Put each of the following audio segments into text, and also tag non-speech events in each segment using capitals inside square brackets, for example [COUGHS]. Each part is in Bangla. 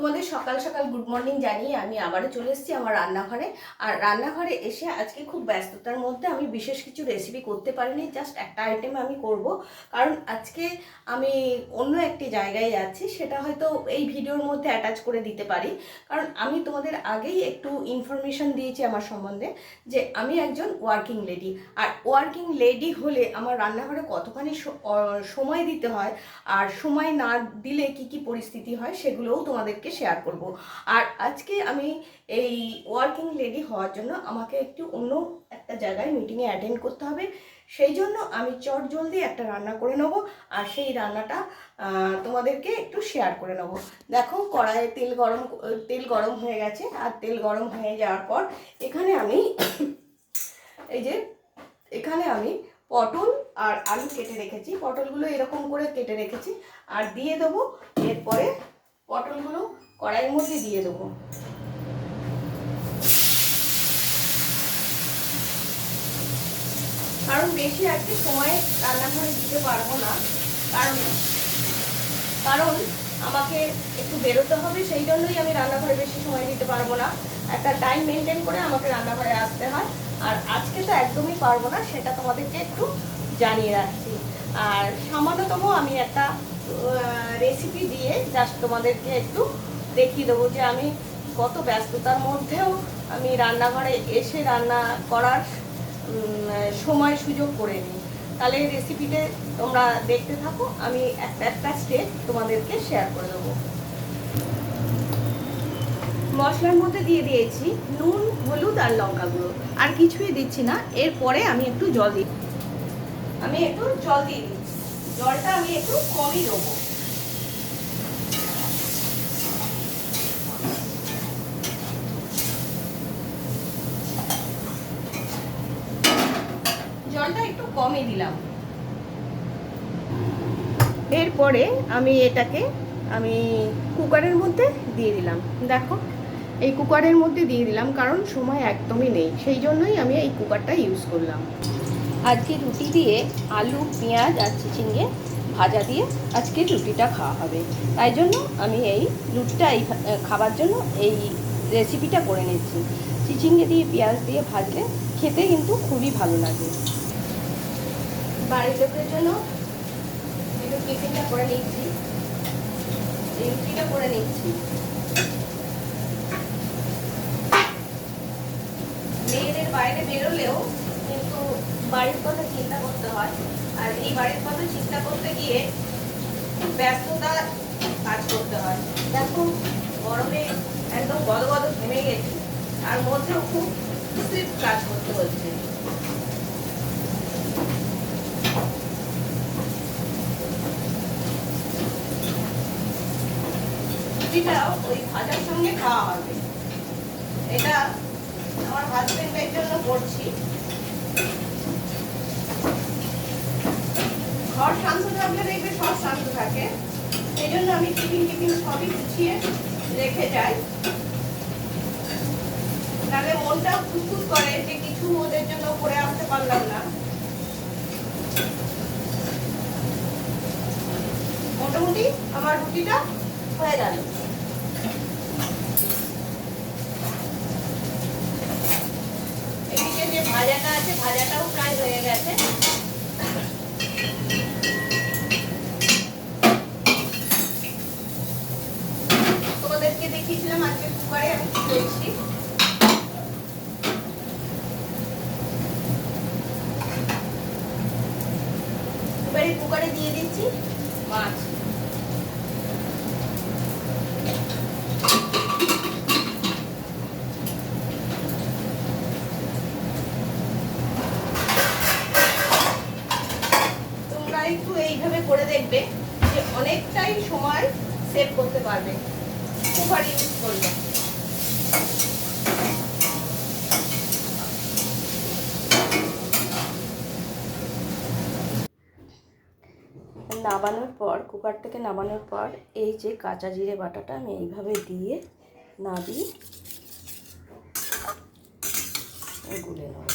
তোমাদের সকাল সকাল গুড মর্নিং জানিয়ে আমি আবারও চলে এসেছি আমার রান্নাঘরে। আর রান্নাঘরে এসে আজকে খুব ব্যস্ততার মধ্যে আমি বিশেষ কিছু রেসিপি করতে পারিনি জাস্ট একটা আইটেম আমি করব। কারণ আজকে আমি অন্য একটি জায়গায় যাচ্ছি, সেটা হয়তো এই ভিডিওর মধ্যে অ্যাটাচ করে দিতে পারি। কারণ আমি তোমাদের আগেই একটু ইনফরমেশন দিয়েছি আমার সম্বন্ধে যে আমি একজন ওয়ার্কিং লেডি আর ওয়ার্কিং লেডি হলে আমার রান্নাঘরে কতখানি সময় দিতে হয়, আর সময় না দিলে কি কি পরিস্থিতি হয়, সেগুলোও তোমাদেরকে শেয়ার করব। আর আজকে আমি এই ওয়ার্কিং লেডি হওয়ার জন্য আমাকে একটু অন্য একটা জায়গায় মিটিংয়ে অ্যাটেন্ড করতে হবে। সেই জন্য আমি চট জলদি একটা রান্না করে নেব আর সেই রান্নাটা তোমাদেরকে একটু শেয়ার করে নেব। দেখো, কড়াইয়ে তেল গরম তেল গরম হয়ে গেছে আর তেল গরম হয়ে যাওয়ার পর এখানে আমি [COUGHS] এই যে, এখানে আমি পটল আর আলু কেটে রেখেছি। পটলগুলো এরকম করে কেটে রেখেছি। আর দিয়ে দেবো, এরপরে পটলগুলো কড়াইয়ের মধ্যে দিয়ে দেবো। কারণ বেশি আজকে সময় রান্নাঘরে দিতে পারব না, কারণ কারণ আমাকে একটু বেরোতে হবে, সেই জন্যই আমি রান্নাঘরে বেশি সময় দিতে পারব না। একটা টাইম মেনটেন করে আমাকে রান্নাঘরে আসতে হয়। আর আজকে তো একদমই পারব না, সেটা তোমাদেরকে একটু জানিয়ে রাখছি। আর সামান্যতম আমি একটা রেসিপি দিয়ে জাস্ট তোমাদেরকে একটু দেখিয়ে দেবো যে আমি কত ব্যস্ততার মধ্যেও আমি রান্নাঘরে এসে রান্না করার সময় সুযোগ করে নিই। তাহলে এই রেসিপিতে তোমরা দেখতে থাকো, আমি একটা একটা স্টেপ তোমাদেরকে শেয়ার করে দেবো। মশলার মধ্যে দিয়ে দিয়েছি নুন, হলুদ আর লঙ্কা গুঁড়ো। আর কিছুই দিচ্ছি না, এরপরে আমি একটু জল দিই। আমি একটু জল দিয়ে দিচ্ছি। জলটা আমি একটু কমই দেবো। জলটা একটু কমই দিলাম। এরপরে আমি এটাকে আমি কুকারের মধ্যে দিয়ে দিলাম। দেখো, এই কুকারের মধ্যে দিয়ে দিলাম কারণ সময় একদমই নেই। সেই জন্যই আমি এই কুকারটা ইউজ করলাম। আজকে রুটি দিয়ে আলু, পেঁয়াজ আর চিচিঙ্গে ভাজা দিয়ে আজকে রুটিটা খাওয়া হবে। তাই জন্য আমি এই রুটিটা এই খাবার জন্য এই রেসিপিটা করে নিচ্ছি। চিচিঙ্গে দিয়ে, পেঁয়াজ দিয়ে ভাজলে খেতে কিন্তু খুবই ভালো লাগে। বাড়ির লোকের জন্য একটু টিফিনটা করে নিচ্ছি। রুটিটা করে নিচ্ছি। মেয়েদের বাইরে বেরোলেও কিন্তু বাড়ির কথা চিন্তা করতে হয়। আর এই বাড়ির কথা চিন্তা করতে গিয়ে ব্যস্ততা কাজ করতে হয়। দেখো, গরমে একদম গদ গদ ঘেমে গেছি। আর মধ্যেও খুব স্লিপ কাজ করতে হচ্ছে। রুটিটা ওই ভাজার সঙ্গে খাওয়া হবে। এটা আমার হাজবেন্ডের জন্য করছি। ঘর শান্ত থাকলে দেখবে সব শান্ত থাকে। সেই জন্য আমি টিফিন টিফিন সবই গুছিয়ে রেখে যাই। তাহলে মনটা খুঁতখুত করে যে কিছু ওদের জন্য করে আসতে পারলাম না। মোটামুটি আমার রুটিটা হয়ে গেল। যে ভাজাটা আছে ভাজাটাও প্রায় হয়ে গেছে তোমাদেরকে দেখিয়েছিলাম আজকে কুকারে আমি কি করছি এবারে কুকারে দিয়ে দিচ্ছি মাছ তোমরা একটু এইভাবে করে দেখবে যে অনেকটাই সময় সেভ করতে পারবে। কুকার ইউজ করলে। নামানোর পর, কুকার থেকে নামানোর পর এই যে কাঁচা জিরে বাটাটা আমি এইভাবে দিয়ে না দিয়ে গুলে নেব।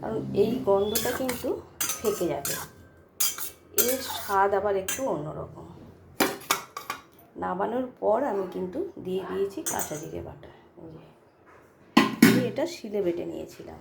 কারণ এই গন্ধটা কিন্তু থেকে যাবে। এর স্বাদ আবার একটু অন্যরকম। নামানোর পর আমি কিন্তু দিয়ে দিয়েছি কাঁচা জিরে বাটা। এটা শিলে বেটে নিয়েছিলাম।